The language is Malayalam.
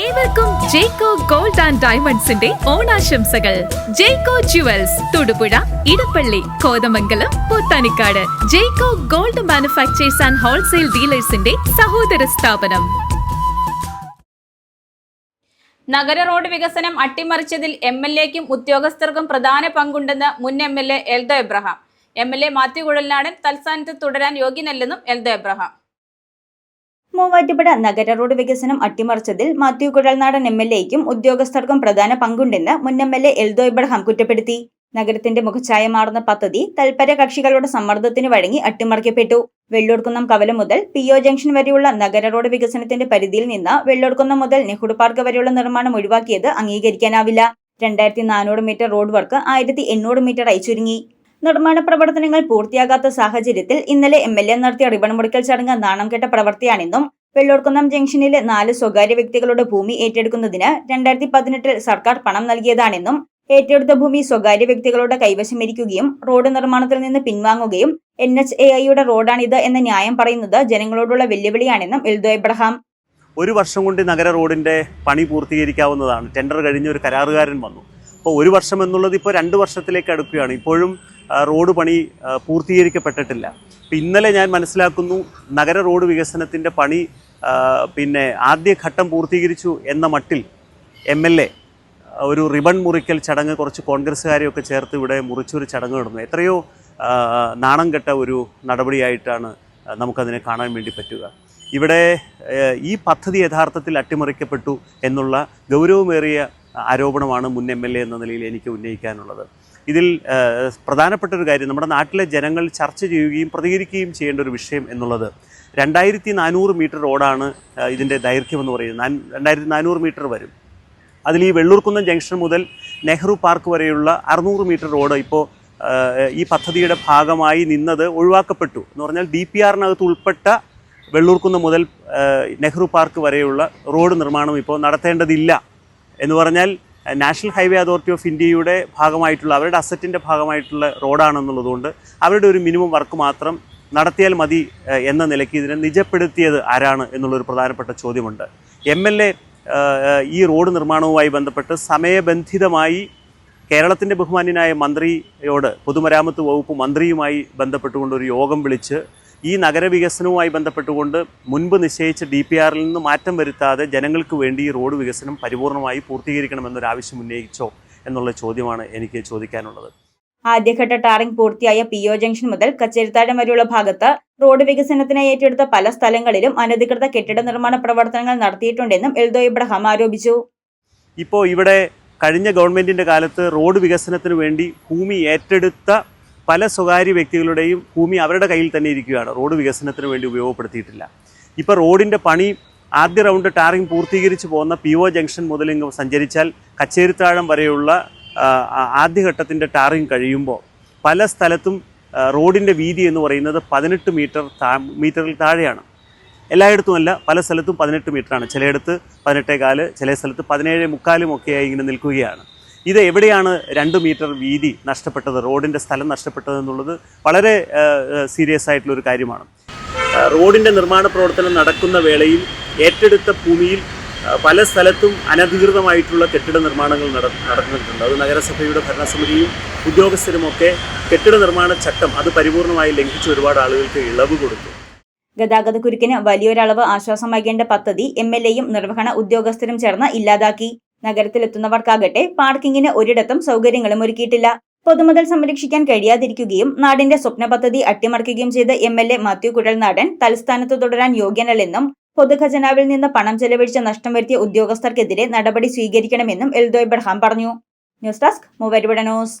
ഏവർക്കും ജേക്കോ ഗോൾഡ് ആൻഡ് ഡയമണ്ട്സിന്റെ ഓണാശംസകൾ. Jacko jewels Thodupuzha Edappally Kothamangalam Pothanicad. Jacko gold manufacturers and wholesale ഡീലേഴ്സിന്റെ സഹോദര സ്ഥാപനം. നഗര റോഡ് വികസനം അട്ടിമറിച്ചതിൽ എം എൽ എക്കും ഉദ്യോഗസ്ഥർക്കും പ്രധാന പങ്കുണ്ടെന്ന് മുൻ M L A Eldho Abraham. M L A Mathew Kuzhalnadan തൽസ്ഥാനത്ത് തുടരാൻ യോഗ്യനല്ലെന്നും എൽദോ എബ്രഹാം. മൂവാറ്റുപുഴ നഗര റോഡ് വികസനം അട്ടിമറിച്ചതിൽ മാത്യു കുഴൽനാടൻ എം എൽ എക്കും ഉദ്യോഗസ്ഥർക്കും പ്രധാന പങ്കുണ്ടെന്ന് മുൻ M L A Eldho Ibrahim കുറ്റപ്പെടുത്തി. നഗരത്തിന്റെ മുഖഛായ മാറുന്ന പദ്ധതി തൽപര കക്ഷികളുടെ സമ്മർദ്ദത്തിന് വഴങ്ങി അട്ടിമറിക്കപ്പെട്ടു. വെള്ളൂർക്കുന്നം കവലം മുതൽ പി ഒ ജംഗ്ഷൻ വരെയുള്ള നഗര റോഡ് വികസനത്തിന്റെ പരിധിയിൽ നിന്ന് വെള്ളൂർക്കുന്നം മുതൽ നെഹ്റു പാർക്ക് വരെയുള്ള നിർമ്മാണം ഒഴിവാക്കിയത് അംഗീകരിക്കാനാവില്ല. രണ്ടായിരത്തി നാനൂറ് മീറ്റർ റോഡ് വർക്ക് ആയിരത്തി എണ്ണൂറ് മീറ്ററായി ചുരുങ്ങി. നിർമ്മാണ പ്രവർത്തനങ്ങൾ പൂർത്തിയാകാത്ത സാഹചര്യത്തിൽ ഇന്നലെ എം എൽ എ നടത്തിയ റിബൺ മുറിക്കൽ ചടങ്ങ് നാണം കെട്ട പ്രവൃത്തിയാണെന്നും വെള്ളൂർക്കുന്നം ജംഗ്ഷനിലെ നാല് സ്വകാര്യ വ്യക്തികളുടെ ഭൂമി ഏറ്റെടുക്കുന്നതിന് രണ്ടായിരത്തി പതിനെട്ടിൽ സർക്കാർ പണം നൽകിയതാണെന്നും ഏറ്റെടുത്ത ഭൂമി സ്വകാര്യ വ്യക്തികളുടെ കൈവശമിരിക്കുകയും റോഡ് നിർമ്മാണത്തിൽ നിന്ന് പിൻവാങ്ങുകയും എൻ എച്ച് എ ഐയുടെ റോഡാണിത് എന്ന ന്യായം പറയുന്നത് ജനങ്ങളോടുള്ള വെല്ലുവിളിയാണെന്നും എൽദോ എബ്രഹാം. ഒരു വർഷം കൊണ്ട് നഗര റോഡിന്റെ പണി പൂർത്തീകരിക്കാവുന്നതാണ്. ടെൻഡർ കഴിഞ്ഞ ഒരു കരാറുകാരൻ വന്നു. അപ്പോൾ ഒരു വർഷം എന്നുള്ളത് ഇപ്പോൾ രണ്ട് വർഷത്തിലേക്ക് അടുക്കുകയാണ്. ഇപ്പോഴും റോഡ് പണി പൂർത്തീകരിക്കപ്പെട്ടിട്ടില്ല. ഇന്നലെ ഞാൻ മനസ്സിലാക്കുന്നു നഗര റോഡ് വികസനത്തിന്റെ പണി പിന്നെ ആദ്യഘട്ടം പൂർത്തീകരിച്ചു എന്ന മട്ടിൽ എം എൽ എ ഒരു റിബൺ മുറിക്കൽ ചടങ്ങ് കുറച്ച് കോൺഗ്രസ്സുകാരെയൊക്കെ ചേർത്ത് ഇവിടെ മുറിച്ചൊരു ചടങ്ങ് നടന്നു. എത്രയോ നാണം കെട്ട ഒരു നടപടിയായിട്ടാണ് നമുക്കതിനെ കാണാൻ വേണ്ടി പറ്റുക. ഇവിടെ ഈ പദ്ധതി യഥാർത്ഥത്തിൽ അട്ടിമറിക്കപ്പെട്ടു എന്നുള്ള ഗൗരവമേറിയ ആരോപണമാണ് മുൻ എം എൽ എ എന്ന നിലയിൽ എനിക്ക് ഉന്നയിക്കാനുള്ളത്. ഇതിൽ പ്രധാനപ്പെട്ട ഒരു കാര്യം നമ്മുടെ നാട്ടിലെ ജനങ്ങൾ ചർച്ച ചെയ്യുകയും പ്രതികരിക്കുകയും ചെയ്യേണ്ട ഒരു വിഷയം എന്നുള്ളത് രണ്ടായിരത്തി നാനൂറ് മീറ്റർ റോഡാണ് ഇതിന്റെ ദൈർഘ്യം എന്ന് പറയുന്നത്. രണ്ടായിരത്തി നാനൂറ് മീറ്റർ വരും. അതിൽ ഈ വെള്ളൂർക്കുന്നം ജംഗ്ഷൻ മുതൽ നെഹ്റു പാർക്ക് വരെയുള്ള അറുന്നൂറ് മീറ്റർ റോഡ് ഇപ്പോൾ ഈ പദ്ധതിയുടെ ഭാഗമായി നിന്നത് ഒഴിവാക്കപ്പെട്ടു. എന്ന് പറഞ്ഞാൽ ഡി പി ആറിനകത്ത് ഉൾപ്പെട്ട വെള്ളൂർക്കുന്നം മുതൽ നെഹ്റു പാർക്ക് വരെയുള്ള റോഡ് നിർമ്മാണം ഇപ്പോൾ നടത്തേണ്ടതില്ല എന്ന് പറഞ്ഞാൽ നാഷണൽ ഹൈവേ അതോറിറ്റി ഓഫ് ഇന്ത്യയുടെ ഭാഗമായിട്ടുള്ള അവരുടെ അസറ്റിന്റെ ഭാഗമായിട്ടുള്ള റോഡാണെന്നുള്ളതുകൊണ്ട് അവരുടെ ഒരു മിനിമം വർക്ക് മാത്രം നടത്തിയാൽ മതി എന്ന നിലയ്ക്ക് ഇതിനെ നിജപ്പെടുത്തിയത് ആരാണ് എന്നുള്ളൊരു പ്രധാനപ്പെട്ട ചോദ്യമുണ്ട്. എം എൽ എ ഈ റോഡ് നിർമ്മാണവുമായി ബന്ധപ്പെട്ട് സമയബന്ധിതമായി കേരളത്തിന്റെ ബഹുമാന്യനായ മന്ത്രിയോട് പൊതുമരാമത്ത് വകുപ്പ് മന്ത്രിയുമായി ബന്ധപ്പെട്ടുകൊണ്ട് ഒരു യോഗം വിളിച്ച് ഈ നഗരവികസനവുമായി ബന്ധപ്പെട്ടുകൊണ്ട് മുൻപ് നിശ്ചയിച്ച ഡി പി ആറിൽ നിന്ന് മാറ്റം വരുത്താതെ ജനങ്ങൾക്ക് വേണ്ടി ഈ റോഡ് വികസനം പരിപൂർണമായി പൂർത്തീകരിക്കണമെന്നൊരു ആവശ്യം ഉന്നയിച്ചോ എന്നുള്ള ചോദ്യമാണ് എനിക്ക് ചോദിക്കാനുള്ളത്. ആദ്യഘട്ട ടാറിംഗ് പൂർത്തിയായ പി ഒ ജംഗ്ഷൻ മുതൽ കച്ചേരിത്താഴം വരെയുള്ള ഭാഗത്ത് റോഡ് വികസനത്തിനായി ഏറ്റെടുത്ത പല സ്ഥലങ്ങളിലും അനധികൃത കെട്ടിട നിർമ്മാണ പ്രവർത്തനങ്ങൾ നടത്തിയിട്ടുണ്ടെന്നും എൽദോ ഇബ്രഹാം ആരോപിച്ചു. ഇപ്പോൾ ഇവിടെ കഴിഞ്ഞ ഗവൺമെന്റിന്റെ കാലത്ത് റോഡ് വികസനത്തിന് വേണ്ടി ഭൂമി ഏറ്റെടുത്ത പല സ്വകാര്യ വ്യക്തികളുടെയും ഭൂമി അവരുടെ കയ്യിൽ തന്നെ ഇരിക്കുകയാണ്. റോഡ് വികസനത്തിന് വേണ്ടി ഉപയോഗപ്പെടുത്തിയിട്ടില്ല. ഇപ്പോൾ റോഡിന്റെ പണി ആദ്യ റൗണ്ട് ടാറിംഗ് പൂർത്തീകരിച്ച് പോകുന്ന പി ഒ ജംഗ്ഷൻ മുതൽ ഇങ്ങ് സഞ്ചരിച്ചാൽ കച്ചേരിത്താഴം വരെയുള്ള ആദ്യഘട്ടത്തിന്റെ ടാറിംഗ് കഴിയുമ്പോൾ പല സ്ഥലത്തും റോഡിന്റെ വീതി എന്ന് പറയുന്നത് പതിനെട്ട് മീറ്റർ താ മീറ്ററിൽ താഴെയാണ്. എല്ലായിടത്തും അല്ല പല സ്ഥലത്തും പതിനെട്ട് മീറ്ററാണ്. ചിലയിടത്ത് പതിനെട്ടേ കാൽ ചില സ്ഥലത്ത് പതിനേഴ് മുക്കാലും ഒക്കെയായി ഇങ്ങനെ നിൽക്കുകയാണ്. ഇത് എവിടെയാണ് രണ്ട് മീറ്റർ വീതി നഷ്ടപ്പെട്ടത്? റോഡിന്റെ സ്ഥലം നഷ്ടപ്പെട്ടത് എന്നുള്ളത് വളരെ സീരിയസ് ആയിട്ടുള്ള ഒരു കാര്യമാണ്. റോഡിന്റെ നിർമ്മാണ പ്രവർത്തനം നടക്കുന്ന വേളയിൽ ഏറ്റെടുത്ത ഭൂമിയിൽ പല സ്ഥലത്തും അനധികൃതമായിട്ടുള്ള കെട്ടിട നിർമ്മാണങ്ങൾ നട നടന്നിട്ടുണ്ട്. അത് നഗരസഭയുടെ ഭരണസമിതിയും ഉദ്യോഗസ്ഥരുമൊക്കെ കെട്ടിട നിർമ്മാണ ചട്ടം അത് പരിപൂർണമായി ലംഘിച്ച് ഒരുപാട് ആളുകൾക്ക് ഇളവ് കൊടുത്തു. ഗതാഗത കുരുക്കിന് വലിയൊരളവ് ആശ്വാസമാകേണ്ട പദ്ധതി എം എൽ എയും നിർവഹണ ഉദ്യോഗസ്ഥരും ചേർന്ന് ഇല്ലാതാക്കി. നഗരത്തിലെത്തുന്നവർക്കാകട്ടെ പാർക്കിങ്ങിന് ഒരിടത്തും സൗകര്യങ്ങളും ഒരുക്കിയിട്ടില്ല. പൊതുമുതൽ സംരക്ഷിക്കാൻ കഴിയാതിരിക്കുകയും നാടിന്റെ സ്വപ്ന പദ്ധതി അട്ടിമറിക്കുകയും ചെയ്ത M L A Mathew Kuzhalnadan തലസ്ഥാനത്ത് തുടരാൻ യോഗ്യനല്ലെന്നും പൊതുഖജനാവിൽ നിന്ന് പണം ചെലവഴിച്ച് നഷ്ടം വരുത്തിയ ഉദ്യോഗസ്ഥർക്കെതിരെ നടപടി സ്വീകരിക്കണമെന്നും എൽദോ ഇബ്രഹാം പറഞ്ഞു. ന്യൂസ് ഡെസ്ക് മൂവരുവിട ന്യൂസ്.